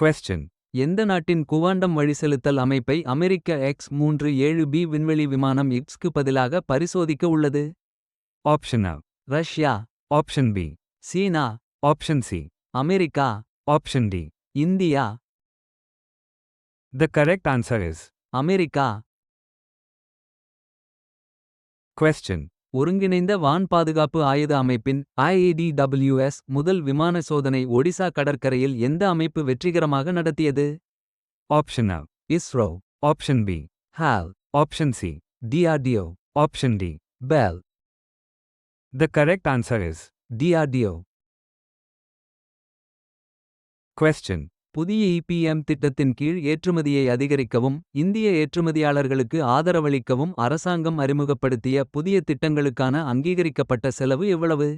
Question எந்த நாட்டின் quantum வழிசெலுத்தல் அமைப்பை அமெரிக்க எக்ஸ் மூன்று ஏழு பி விண்வெளி விமானம் இப்ஸ்க்கு பதிலாக பரிசோதிக்க உள்ளது? Option a Russia option B China option C America option D India the correct answer is America question ஒருங்கிணைந்த வான் பாதுகாப்பு ஆயுத அமைப்பின் IADWS முதல் விமான சோதனை ஒடிசா கடற்கரையில் எந்த அமைப்பு வெற்றிகரமாக நடத்தியது? Option a ISRO option B HAL option C DRDO option D BEL the correct answer is DRDO Question. புதிய இபிஎம் திட்டத்தின் கீழ் ஏற்றுமதியை அதிகரிக்கவும் இந்திய ஏற்றுமதியாளர்களுக்கு ஆதரவளிக்கவும் அரசாங்கம் அறிமுகப்படுத்திய புதிய திட்டங்களுக்கான அங்கீகரிக்கப்பட்ட செலவு எவ்வளவு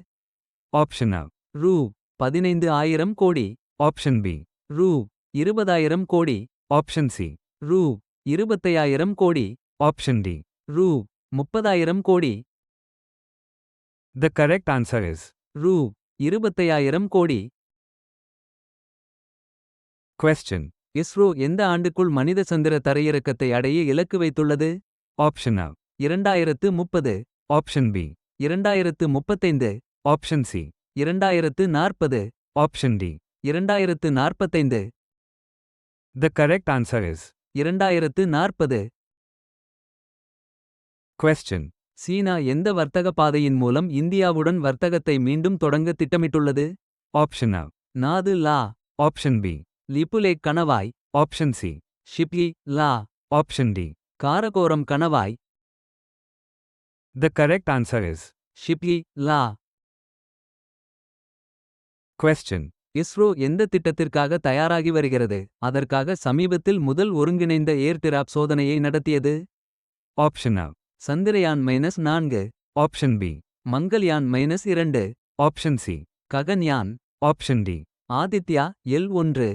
A. ரூ பதினைந்து ஆயிரம் கோடி Option B. ரூ இருபதாயிரம் கோடி Option C. ரூ இருபத்தையாயிரம் கோடி Option D. ரூ முப்பதாயிரம் கோடி The correct answer is. ரூ இருபத்தையாயிரம் கோடி கொஸ்டின் இஸ்ரோ எந்த ஆண்டுக்குள் மனித சந்திர தரையிறக்கத்தை அடைய இலக்கு வைத்துள்ளது? Option A. இரண்டாயிரத்து முப்பது. ஆப்ஷன் பி இரண்டாயிரத்து முப்பத்தைந்து. ஆப்ஷன் சி இரண்டாயிரத்து நாற்பது. ஆப்ஷன் டி இரண்டாயிரத்து நாற்பத்தைந்து. த கரெக்ட் ஆன்சர் இஸ் இரண்டாயிரத்து நாற்பது. கொஸ்டின் சீனா எந்த வர்த்தக பாதையின் மூலம் இந்தியாவுடன் வர்த்தகத்தை மீண்டும் தொடங்க திட்டமிட்டுள்ளது? Option A. Nathu La. Option B Lipulekh கணவாய் Option C. Shipki La Option D. Karakoram கணவாய் The correct answer is. Shipki La Question. ISRO எந்த திட்டத்திற்காக தயாராகி வருகிறது அதற்காக சமீபத்தில் முதல் ஒருங்கிணைந்த ஏர்டிராப் சோதனையை நடத்தியது Option A. சந்திரயான் மைனஸ் நான்கு Option B. மங்கள்யான் மைனஸ் இரண்டு Option C. Gaganyaan Option D. Aditya L ஒன்று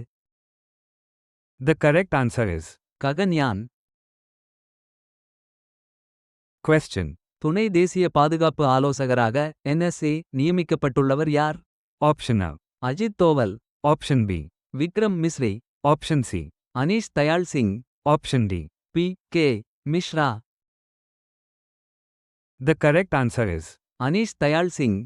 The correct answer is. Gaganyaan Question. துணை தேசிய பாதுகாப்பு ஆலோசகராக என்எஸ்ஏ நியமிக்கப்பட்டுள்ளவர் யார் Option A. Ajit Doval Option B. Vikram Misri Option C. Anish Dayal Singh Option D. P K Mishra The correct answer is. Anish Dayal Singh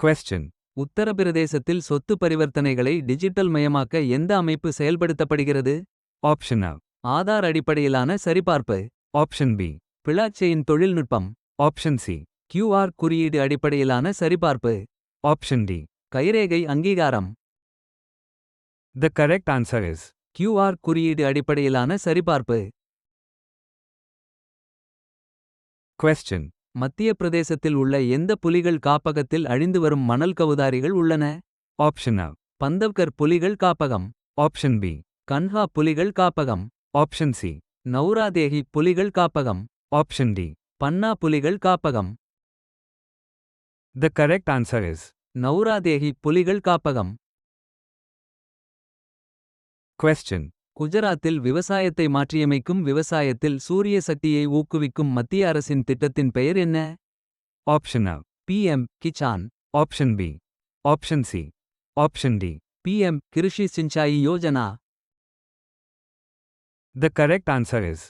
Question. உத்தரப்பிரதேசத்தில் சொத்து பரிவர்த்தனைகளை digital மயமாக்க எந்த அமைப்பு செயல்படுத்தப்படுகிறது A. ஆதார் அடிப்படையிலான சரிபார்ப்பு Option B. பிளாச்செயின் தொழில்நுட்பம் Option C. QR குறியீடு அடிப்படையிலான சரிபார்ப்பு Option D. கைரேகை அங்கீகாரம் The correct answer is. QR குறியீடு அடிப்படையிலான சரிபார்ப்பு Question. மத்திய பிரதேசத்தில் உள்ள எந்த புலிகள் காப்பகத்தில் அழிந்து வரும் மணல் கவுதாரிகள் உள்ளன Option A. பந்தவ்கர் புலிகள் காப்பகம் Option B. கன்ஹா புலிகள் காப்பகம் Option C. நௌராதேகி புலிகள் காப்பகம் Option D. பன்னா புலிகள் காப்பகம் The correct answer is. நௌராதேகி புலிகள் காப்பகம் Question. குஜராத்தில் விவசாயத்தை மாற்றியமைக்கும் விவசாயத்தில் சூரிய சக்தியை ஊக்குவிக்கும் மத்திய அரசின் திட்டத்தின் பெயர் என்ன Option A. PM Kisan Option B. Option C. Option D. PM Krishi Sinchayee Yojana The correct answer is.